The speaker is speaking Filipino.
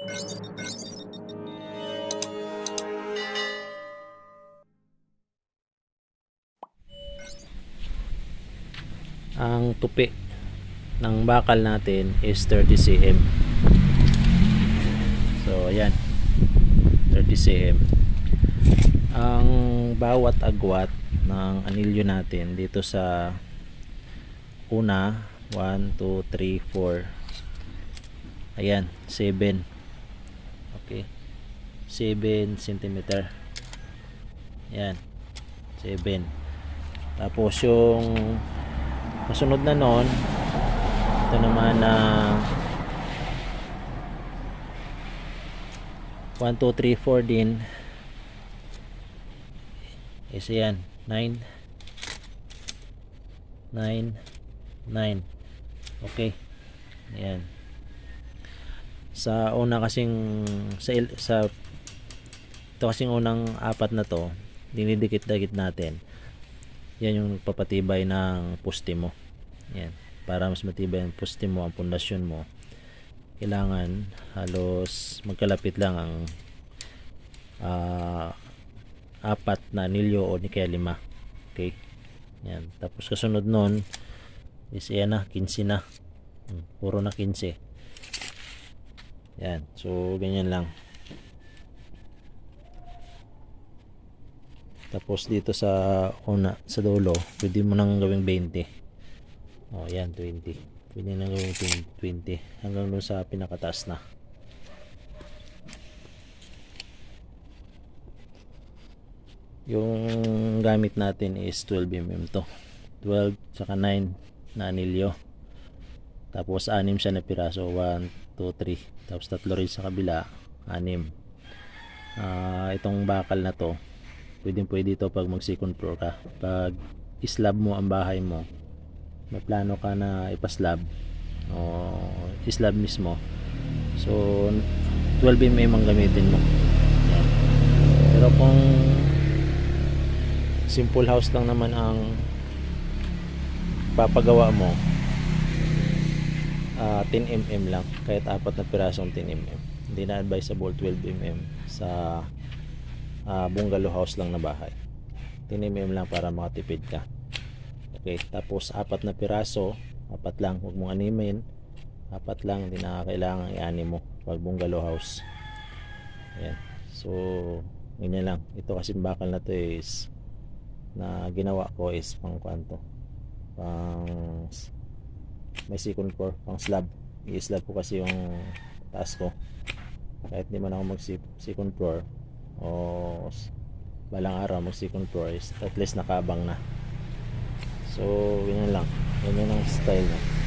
ang tupi ng bakal natin is 30 cm. So ayan. 30 cm. Ang bawat agwat ng anilyo natin dito sa una 1, 2, 3, 4 ayan 7 okay. 7 cm yan. 7 tapos yung kasunod na nun ito naman na 1, 2, 3, 4 din. Is yan. 9 9 9 okay. Ayan sa una kasing sa, sa ito kasing unang apat na to dinidikit-dikit natin. Yan yung nagpapatibay ng poste mo. Yan. Para mas matibay ang poste mo ang pundasyon mo kailangan halos magkalapit lang ang ah, apat na anilyo o ni kaya lima. Okay? Yan. Tapos kasunod nun is yan na 15 na. Hmm, puro na 15 yan. So ganyan lang. Tapos dito sa una sa dulo pwede mo nang gawing 20 oh yan 20 pwede nang gawing 20 hanggang doon sa pinakataas na. Yung gamit natin is 12mm to. 12 saka 9 na anilyo tapos 6 siya na piraso. 1, 2, 3 tapos tatlo rin sa kabila. 6 Ah, itong bakal na to pwedeng pwede ito pag mag second floor ka. Pag islab mo ang bahay mo may plano ka na ipaslab. O islab mismo. So 12mm ang gamitin mo. Pero kung simple house lang naman ang papagawa mo ah, 10mm lang. Kahit apat na pirasong 10mm hindi na advisable 12mm sa ah, bungalow house lang na bahay. 10mm lang para makatipid ka. Okay tapos apat na piraso apat lang huwag mong animin. Apat lang hindi na kailangan i-ani mo pag bungalow house. Ayan. So ganyan lang. Ito kasi bakal na to is na ginawa ko is pang kwanto. Pang may second floor pang slab. I-slab ko kasi yung taas ko. Kahit di man ako mag second floor o balang araw mag second floor at least nakabang na. So ganyan lang. Ganyan ang style niya